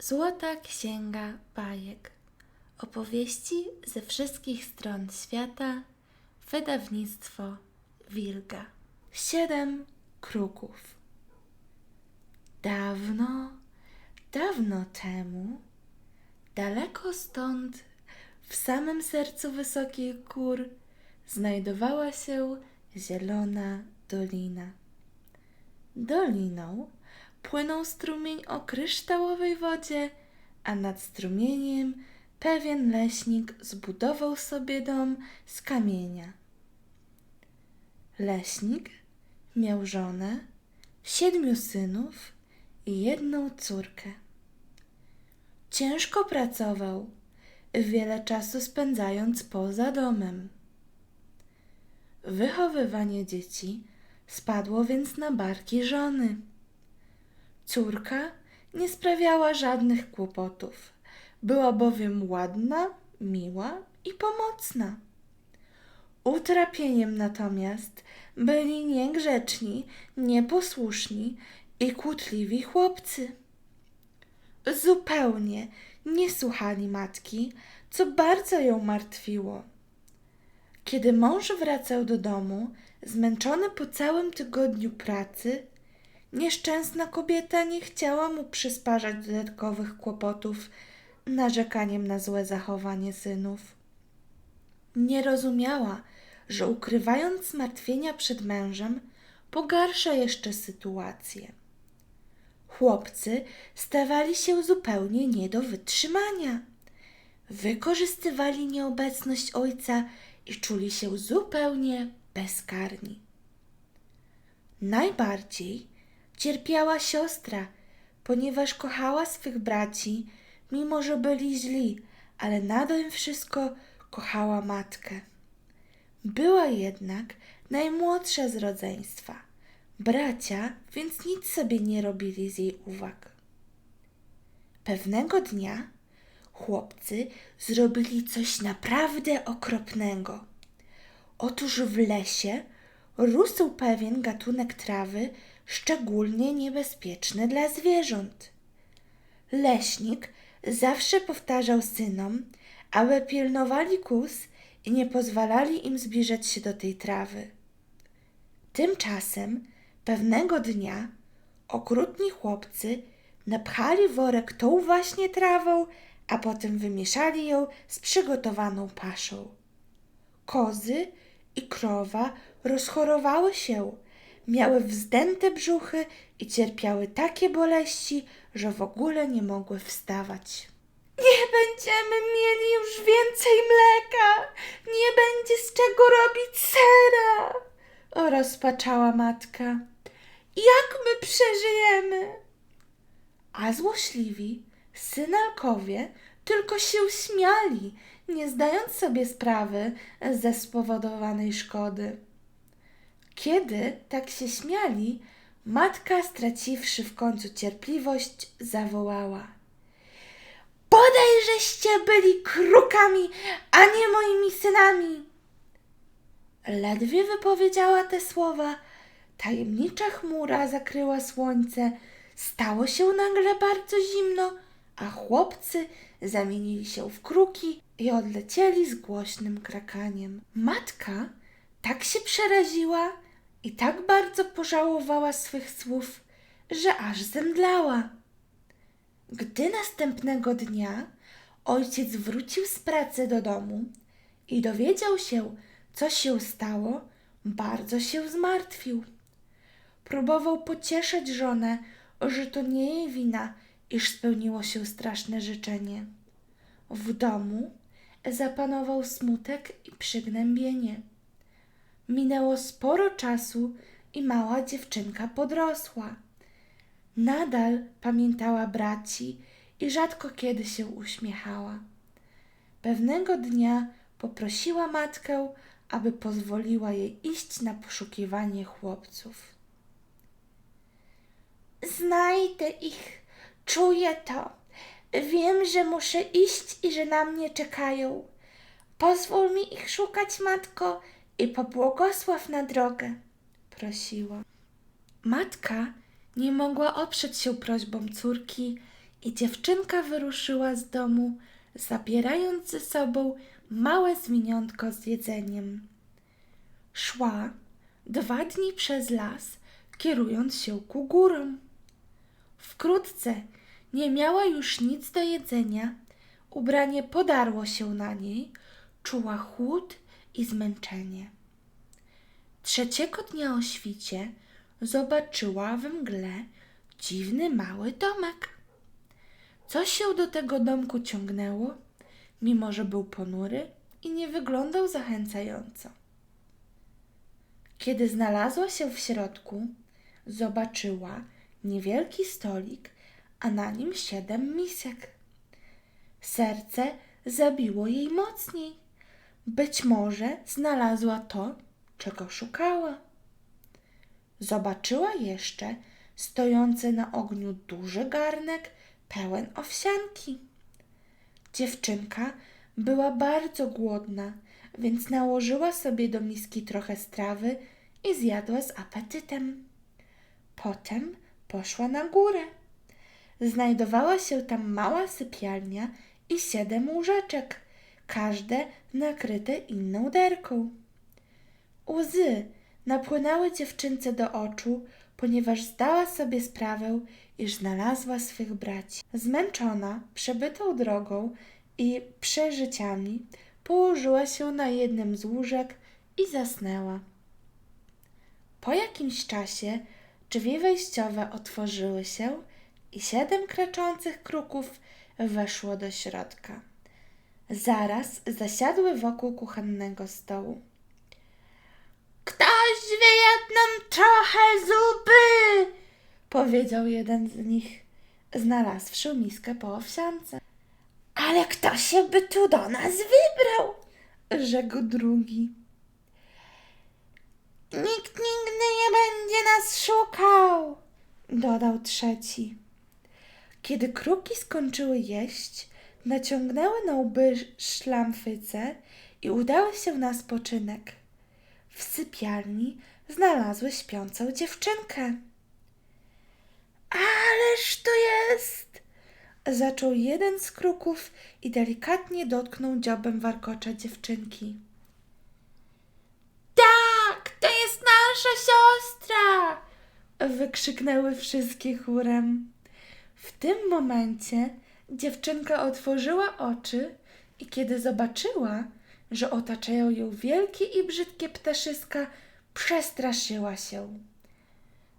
Złota Księga Bajek. Opowieści ze wszystkich stron świata. Wydawnictwo Wilga. Siedem kruków. Dawno, dawno temu, daleko stąd, w samym sercu wysokich gór, znajdowała się zielona dolina. Doliną płynął strumień o kryształowej wodzie, a nad strumieniem pewien leśnik zbudował sobie dom z kamienia. Leśnik miał żonę, siedmiu synów i jedną córkę. Ciężko pracował, wiele czasu spędzając poza domem. Wychowywanie dzieci spadło więc na barki żony. Córka nie sprawiała żadnych kłopotów. Była bowiem ładna, miła i pomocna. Utrapieniem natomiast byli niegrzeczni, nieposłuszni i kłótliwi chłopcy. Zupełnie nie słuchali matki, co bardzo ją martwiło. Kiedy mąż wracał do domu, zmęczony po całym tygodniu pracy, nieszczęsna kobieta nie chciała mu przysparzać dodatkowych kłopotów narzekaniem na złe zachowanie synów. Nie rozumiała, że ukrywając zmartwienia przed mężem, pogarsza jeszcze sytuację. Chłopcy stawali się zupełnie nie do wytrzymania. Wykorzystywali nieobecność ojca i czuli się zupełnie bezkarni. Najbardziej cierpiała siostra, ponieważ kochała swych braci, mimo że byli źli, ale nade wszystko kochała matkę. Była jednak najmłodsza z rodzeństwa. Bracia więc nic sobie nie robili z jej uwag. Pewnego dnia chłopcy zrobili coś naprawdę okropnego. Otóż w lesie rósł pewien gatunek trawy szczególnie niebezpieczny dla zwierząt. Leśnik zawsze powtarzał synom, aby pilnowali kus i nie pozwalali im zbliżać się do tej trawy. Tymczasem pewnego dnia okrutni chłopcy napchali worek tą właśnie trawą, a potem wymieszali ją z przygotowaną paszą. Kozy i krowa rozchorowały się, miały wzdęte brzuchy i cierpiały takie boleści, że w ogóle nie mogły wstawać. Nie będziemy mieli już więcej mleka, nie będzie z czego robić sera, rozpaczała matka. Jak my przeżyjemy? A złośliwi synalkowie tylko się śmiali, nie zdając sobie sprawy ze spowodowanej szkody. Kiedy tak się śmiali, matka, straciwszy w końcu cierpliwość, zawołała: Bodaj, żeście byli krukami, a nie moimi synami! Ledwie wypowiedziała te słowa, tajemnicza chmura zakryła słońce, stało się nagle bardzo zimno, a chłopcy zamienili się w kruki i odlecieli z głośnym krakaniem. Matka tak się przeraziła i tak bardzo pożałowała swych słów, że aż zemdlała. Gdy następnego dnia ojciec wrócił z pracy do domu i dowiedział się, co się stało, bardzo się zmartwił. Próbował pocieszyć żonę, że to nie jej wina, iż spełniło się straszne życzenie. W domu zapanował smutek i przygnębienie. Minęło sporo czasu i mała dziewczynka podrosła. Nadal pamiętała braci i rzadko kiedy się uśmiechała. Pewnego dnia poprosiła matkę, aby pozwoliła jej iść na poszukiwanie chłopców. Znajdę ich, czuję to. Wiem, że muszę iść i że na mnie czekają. Pozwól mi ich szukać, matko, i pobłogosław na drogę, prosiła. Matka nie mogła oprzeć się prośbom córki i dziewczynka wyruszyła z domu, zabierając ze sobą małe zwiniątko z jedzeniem. Szła dwa dni przez las, kierując się ku górom. Wkrótce nie miała już nic do jedzenia, ubranie podarło się na niej, czuła chłód i zmęczenie. Trzeciego dnia o świcie zobaczyła w mgle dziwny mały domek. Coś się do tego domku ciągnęło, mimo że był ponury i nie wyglądał zachęcająco. Kiedy znalazła się w środku, zobaczyła niewielki stolik, a na nim siedem misek. Serce zabiło jej mocniej. Być może znalazła to, czego szukała. Zobaczyła jeszcze stojący na ogniu duży garnek pełen owsianki. Dziewczynka była bardzo głodna, więc nałożyła sobie do miski trochę strawy i zjadła z apetytem. Potem poszła na górę. Znajdowała się tam mała sypialnia i siedem łóżeczek, każde nakryte inną derką. Łzy napłynęły dziewczynce do oczu, ponieważ zdała sobie sprawę, iż znalazła swych braci. Zmęczona przebytą drogą i przeżyciami, położyła się na jednym z łóżek i zasnęła. Po jakimś czasie drzwi wejściowe otworzyły się i siedem kraczących kruków weszło do środka. Zaraz zasiadły wokół kuchennego stołu. Ktoś wyjadł nam trochę zupy, powiedział jeden z nich, znalazłszy miskę po owsiance. Ale kto się by tu do nas wybrał? rzekł drugi. Nikt nigdy nie będzie nas szukał, dodał trzeci. Kiedy kruki skończyły jeść, naciągnęły na łby szlamfyce i udały się na spoczynek. W sypialni znalazły śpiącą dziewczynkę. Ależ to jest! Zaczął jeden z kruków i delikatnie dotknął dziobem warkocza dziewczynki. Tak, to jest nasza siostra! Wykrzyknęły wszystkie chórem. W tym momencie dziewczynka otworzyła oczy i kiedy zobaczyła, że otaczają ją wielkie i brzydkie ptaszyska, przestraszyła się.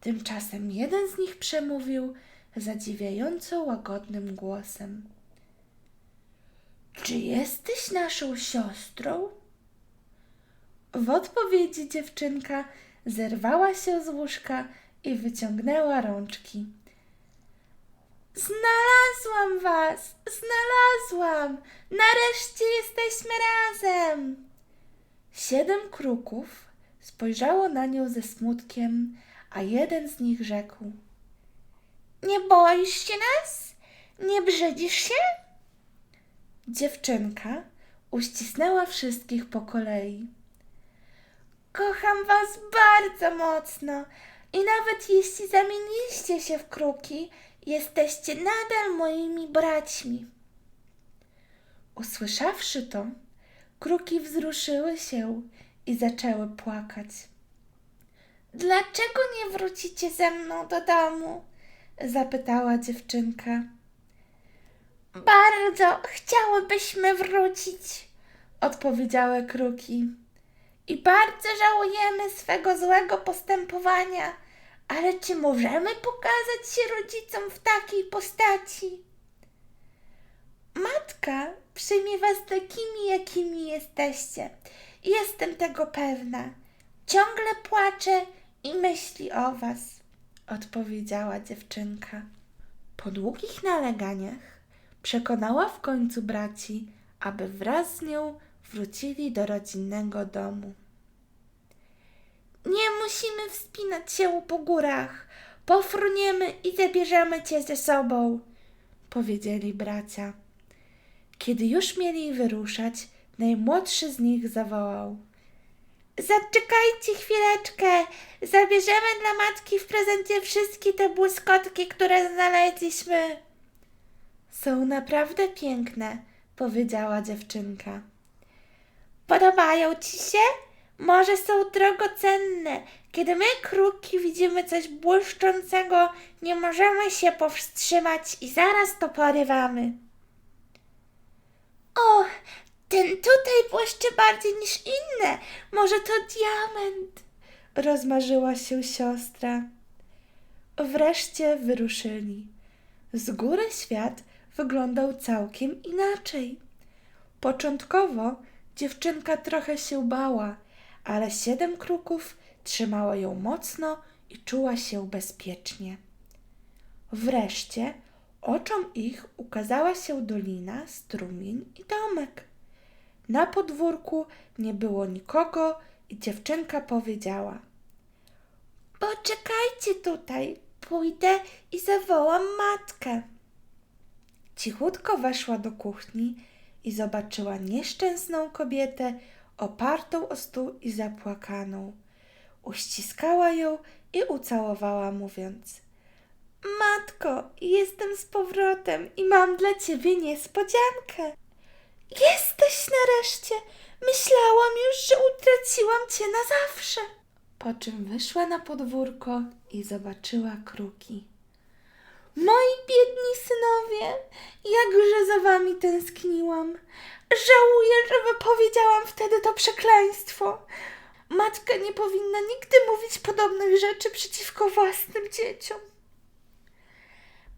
Tymczasem jeden z nich przemówił zadziwiająco łagodnym głosem. Czy jesteś naszą siostrą? W odpowiedzi dziewczynka zerwała się z łóżka i wyciągnęła rączki. Znalazłam was! Znalazłam! Nareszcie jesteśmy razem! Siedem kruków spojrzało na nią ze smutkiem, a jeden z nich rzekł: Nie boisz się nas? Nie brzydzisz się? Dziewczynka uścisnęła wszystkich po kolei. Kocham was bardzo mocno i nawet jeśli zamieniliście się w kruki, jesteście nadal moimi braćmi. Usłyszawszy to, kruki wzruszyły się i zaczęły płakać. Dlaczego nie wrócicie ze mną do domu? zapytała dziewczynka. Bardzo chciałybyśmy wrócić, odpowiedziały kruki. I bardzo żałujemy swego złego postępowania, ale czy możemy pokazać się rodzicom w takiej postaci? Matka przyjmie was takimi, jakimi jesteście. Jestem tego pewna. Ciągle płacze i myśli o was, odpowiedziała dziewczynka. Po długich naleganiach przekonała w końcu braci, aby wraz z nią wrócili do rodzinnego domu. Musimy wspinać się po górach. Pofruniemy i zabierzemy cię ze sobą, powiedzieli bracia. Kiedy już mieli wyruszać, najmłodszy z nich zawołał. Zaczekajcie chwileczkę. Zabierzemy dla matki w prezencie wszystkie te błyskotki, które znaleźliśmy. Są naprawdę piękne, powiedziała dziewczynka. Podobają ci się? Może są drogocenne. Kiedy my, kruki, widzimy coś błyszczącego, nie możemy się powstrzymać i zaraz to porywamy. O, ten tutaj błyszczy bardziej niż inne. Może to diament? Rozmarzyła się siostra. Wreszcie wyruszyli. Z góry świat wyglądał całkiem inaczej. Początkowo dziewczynka trochę się bała, ale siedem kruków trzymało ją mocno i czuła się bezpiecznie. Wreszcie oczom ich ukazała się dolina, strumień i domek. Na podwórku nie było nikogo i dziewczynka powiedziała: Poczekajcie tutaj, pójdę i zawołam matkę. Cichutko weszła do kuchni i zobaczyła nieszczęsną kobietę opartą o stół i zapłakaną. Uściskała ją i ucałowała, mówiąc: Matko, jestem z powrotem i mam dla ciebie niespodziankę. Jesteś nareszcie! Myślałam już, że utraciłam cię na zawsze. Po czym wyszła na podwórko i zobaczyła kruki. Moi biedni synowie, jakże za wami tęskniłam. Żałuję, że wypowiedziałam wtedy to przekleństwo. Matka nie powinna nigdy mówić podobnych rzeczy przeciwko własnym dzieciom.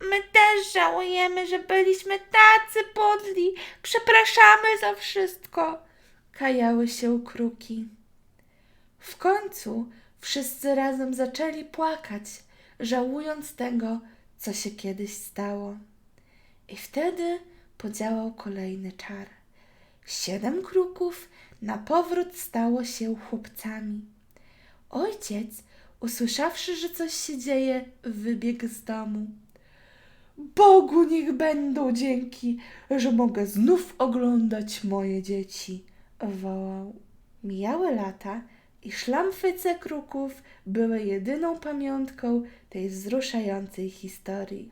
My też żałujemy, że byliśmy tacy podli. Przepraszamy za wszystko. Kajały się kruki. W końcu wszyscy razem zaczęli płakać, żałując tego, co się kiedyś stało. I wtedy podziałał kolejny czar. Siedem kruków na powrót stało się chłopcami. Ojciec, usłyszawszy, że coś się dzieje, wybiegł z domu. Bogu niech będą dzięki, że mogę znów oglądać moje dzieci, wołał. Mijały lata i szlamfyce kruków były jedyną pamiątką tej wzruszającej historii.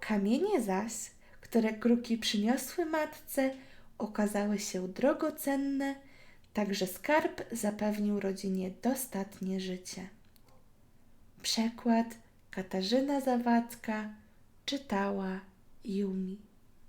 Kamienie zaś, które kruki przyniosły matce, okazały się drogocenne, także skarb zapewnił rodzinie dostatnie życie. Przekład Katarzyna Zawadzka czytała Yumi.